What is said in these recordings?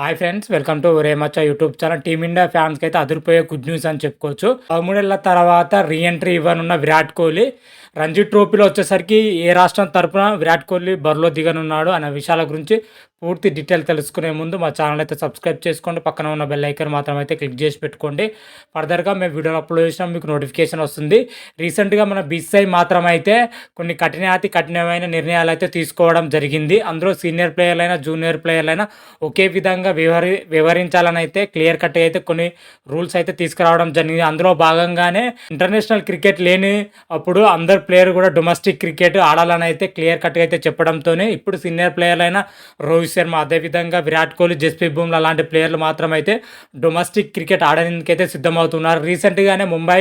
Hi friends welcome to Remacha YouTube channel Team India ఫ్యాన్స్కి అయితే అదిరిపోయే గుడ్ న్యూస్ అని చెప్పుకోవచ్చు. పదమూడేళ్ళ తర్వాత రీఎంట్రీ ఇవ్వనున్న విరాట్ కోహ్లీ. రంజీ ట్రోఫీలో వచ్చేసరికి ఏ రాష్ట్రం తరపున విరాట్ కోహ్లీ బరిలో దిగనున్నాడు అనే విషయాల గురించి పూర్తి డీటెయిల్ తెలుసుకునే ముందు మా ఛానల్ అయితే సబ్స్క్రైబ్ చేసుకోండి. పక్కన ఉన్న బెల్ ఐకన్ మాత్రం అయితే క్లిక్ చేసి పెట్టుకోండి. ఫర్దర్గా మేము వీడియో అప్లోడ్ చేసినా మీకు నోటిఫికేషన్ వస్తుంది. రీసెంట్గా మన బీసీఐ మాత్రం అయితే కొన్ని కఠినాతి కఠినమైన నిర్ణయాలు అయితే తీసుకోవడం జరిగింది. అందులో సీనియర్ ప్లేయర్లైనా జూనియర్ ప్లేయర్లైనా ఒకే విధంగా వివరి వివరించాలని అయితే క్లియర్ కట్ అయితే కొన్ని రూల్స్ అయితే తీసుకురావడం జరిగింది. అందులో భాగంగానే ఇంటర్నేషనల్ క్రికెట్ లేని అప్పుడు అందరు ప్లేయర్ కూడా డొమెస్టిక్ క్రికెట్ ఆడాలని అయితే క్లియర్ కట్గా అయితే చెప్పడంతోనే ఇప్పుడు సీనియర్ ప్లేయర్లైన రోహిత్ శర్మ అదేవిధంగా విరాట్ కోహ్లీ జస్ప్రీత్ బుమ్లా లాంటి ప్లేయర్లు మాత్రం అయితే డొమెస్టిక్ క్రికెట్ ఆడడానికైతే సిద్ధమవుతున్నారు. రీసెంట్గానే ముంబై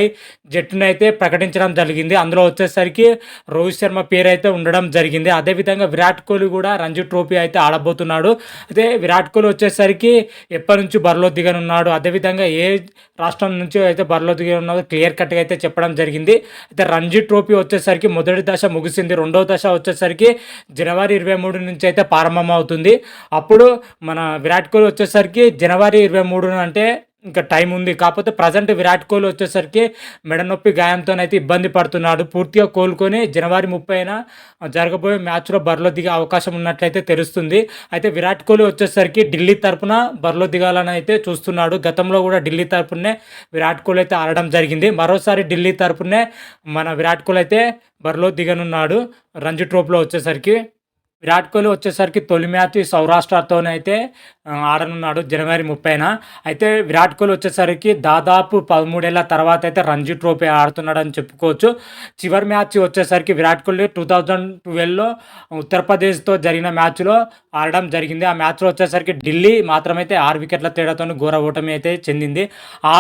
జట్టును అయితే ప్రకటించడం జరిగింది. అందులో వచ్చేసరికి రోహిత్ శర్మ పేరు అయితే ఉండడం జరిగింది. అదేవిధంగా విరాట్ కోహ్లీ కూడా రంజీ ట్రోఫీ అయితే ఆడబోతున్నాడు. అయితే విరాట్ కోహ్లీ వచ్చేసరికి ఎప్పటి నుంచి బరిలో దిగనున్నాడు? అదేవిధంగా ఏ రాష్ట్రం నుంచి అయితే బరిలో దిగనున్నాడో క్లియర్ కట్గా అయితే చెప్పడం జరిగింది. అయితే రంజీ ట్రోఫీ వచ్చేసరికి మొదటి దశ ముగిసింది. రెండవ దశ వచ్చేసరికి జనవరి ఇరవై మూడు నుంచి అయితే ప్రారంభమవుతుంది. అప్పుడు మన విరాట్ కోహ్లీ వచ్చేసరికి జనవరి ఇరవై మూడున అంటే ఇంకా టైం ఉంది. కాకపోతే ప్రజెంట్ విరాట్ కోహ్లీ వచ్చేసరికి మెడనొప్పి గాయంతోనైతే ఇబ్బంది పడుతున్నాడు. పూర్తిగా కోలుకొని జనవరి ముప్పైన జరగబోయే మ్యాచ్లో బరిలో దిగే అవకాశం ఉన్నట్లయితే తెలుస్తుంది. అయితే విరాట్ కోహ్లీ వచ్చేసరికి ఢిల్లీ తరపున బరిలో దిగాలని అయితే చూస్తున్నాడు. గతంలో కూడా ఢిల్లీ తరపునే విరాట్ కోహ్లీ అయితే ఆడడం జరిగింది. మరోసారి ఢిల్లీ తరపునే మన విరాట్ కోహ్లీ అయితే బరిలో దిగనున్నాడు రంజీ ట్రోఫ్లో వచ్చేసరికి. విరాట్ కోహ్లీ వచ్చేసరికి తొలి మ్యాచ్ సౌరాష్ట్రతోనైతే ఆడనున్నాడు జనవరి ముప్పైన. అయితే విరాట్ కోహ్లీ వచ్చేసరికి దాదాపు పదమూడేళ్ళ తర్వాత అయితే రంజీ ట్రోఫీ ఆడుతున్నాడని చెప్పుకోవచ్చు. చివరి మ్యాచ్ వచ్చేసరికి విరాట్ కోహ్లీ టూ థౌజండ్ ట్వెల్వ్లో ఉత్తరప్రదేశ్తో జరిగిన మ్యాచ్లో ఆడడం జరిగింది. ఆ మ్యాచ్లో వచ్చేసరికి ఢిల్లీ మాత్రమైతే ఆరు వికెట్ల తేడాతో ఘోర ఓటమి అయితే చెందింది. ఆ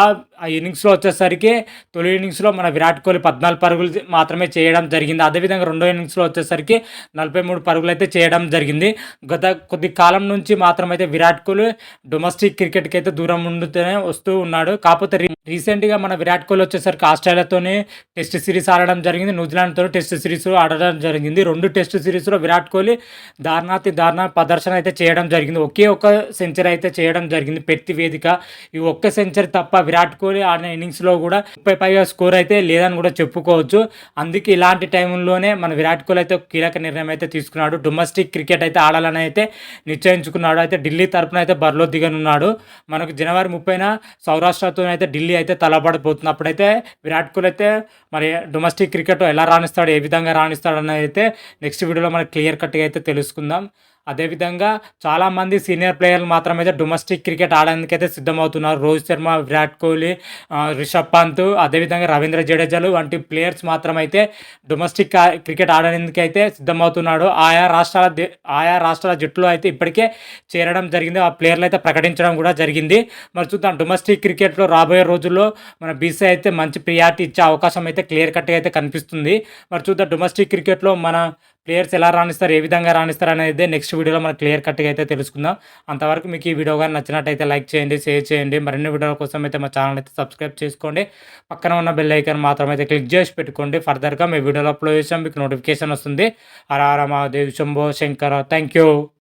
ఇన్నింగ్స్లో వచ్చేసరికి తొలి ఇన్నింగ్స్లో మన విరాట్ కోహ్లీ పద్నాలుగు పరుగులు మాత్రమే చేయడం జరిగింది. అదేవిధంగా రెండో ఇన్నింగ్స్లో వచ్చేసరికి నలభై మూడు పరుగులు అయితే చేయడం జరిగింది. గత కొద్ది కాలం నుంచి మాత్రమైతే విరాట్ కోహ్లీ డొమెస్టిక్ క్రికెట్కి అయితే దూరం ఉండుతూనే వస్తూ ఉన్నాడు. కాకపోతే రీసెంట్గా మన విరాట్ కోహ్లీ వచ్చేసరికి ఆస్ట్రేలియాతోనే టెస్ట్ సిరీస్ ఆడడం జరిగింది. న్యూజిలాండ్తో టెస్ట్ సిరీస్ ఆడడం జరిగింది. రెండు టెస్ట్ సిరీస్లో విరాట్ కోహ్లీ దారుణాతి దారుణ ప్రదర్శన అయితే చేయడం జరిగింది. ఒకే ఒక సెంచరీ అయితే చేయడం జరిగింది. పెట్టి వేదిక. ఈ ఒక్క సెంచరీ తప్ప విరాట్ కోహ్లీ ఆడిన ఇన్నింగ్స్లో కూడా ముప్పై పైగా స్కోర్ అయితే లేదని కూడా చెప్పుకోవచ్చు. అందుకే ఇలాంటి టైంలోనే మన విరాట్ కోహ్లీ అయితే కీలక నిర్ణయం అయితే తీసుకున్నాడు. డొమెస్టిక్ క్రికెట్ అయితే ఆడాలని అయితే నిశ్చయించుకున్నాడు. అయితే ఢిల్లీ తరఫున అయితే బరిలో దిగనున్నాడు. మనకు జనవరి ముప్పైన సౌరాష్ట్రతో అయితే ఢిల్లీ అయితే తలబడిపోతుంది అప్పుడైతే విరాట్ కోహ్లీ అయితే మరి డొమెస్టిక్ క్రికెట్ ఎలా రాణిస్తాడు ఏ విధంగా రాణిస్తాడు అనేది అయితే నెక్స్ట్ వీడియోలో మనకి క్లియర్ కట్గా అయితే తెలుసుకుందాం. అదేవిధంగా చాలామంది సీనియర్ ప్లేయర్లు మాత్రమైతే డొమెస్టిక్ క్రికెట్ ఆడడానికి అయితే సిద్ధమవుతున్నారు. రోహిత్ శర్మ విరాట్ కోహ్లీ రిషబ్ పంత్ అదేవిధంగా రవీంద్ర జడేజాలు వంటి ప్లేయర్స్ మాత్రమైతే డొమెస్టిక్ క్రికెట్ ఆడడానికి అయితే సిద్ధమవుతున్నాడు. ఆయా రాష్ట్రాల ఆయా రాష్ట్రాల జట్టులో అయితే ఇప్పటికే చేరడం జరిగింది. ఆ ప్లేయర్లు అయితే ప్రకటించడం కూడా జరిగింది. మరి చూద్దాం డొమెస్టిక్ క్రికెట్లో రాబోయే రోజుల్లో మన బీసీ అయితే మంచి ప్రియారిటీ ఇచ్చే అవకాశం అయితే క్లియర్ కట్గా అయితే కనిపిస్తుంది. మరి చూద్దాం డొమెస్టిక్ క్రికెట్లో మన ప్లేయర్స్ ఎలా రాణిస్తారు ఏ విధంగా రాణిస్తారు అనేది నెక్స్ట్ వీడియోలో మనం క్లియర్ కట్గా అయితే తెలుసుకుందాం. అంతవరకు మీకు ఈ వీడియో కానీ నచ్చినట్టయితే లైక్ చేయండి షేర్ చేయండి. మరిన్ని వీడియోల కోసం అయితే మా ఛానల్ అయితే సబ్స్క్రైబ్ చేసుకోండి. పక్కన ఉన్న బెల్ ఐకాన్ మాత్రం అయితే క్లిక్ చేసి పెట్టుకోండి. ఫర్దర్గా మీ వీడియోలో అప్లోడ్ చేసాం మీకు నోటిఫికేషన్ వస్తుంది. హర హర మహాదేవ్ శంభో శంకర. Thank you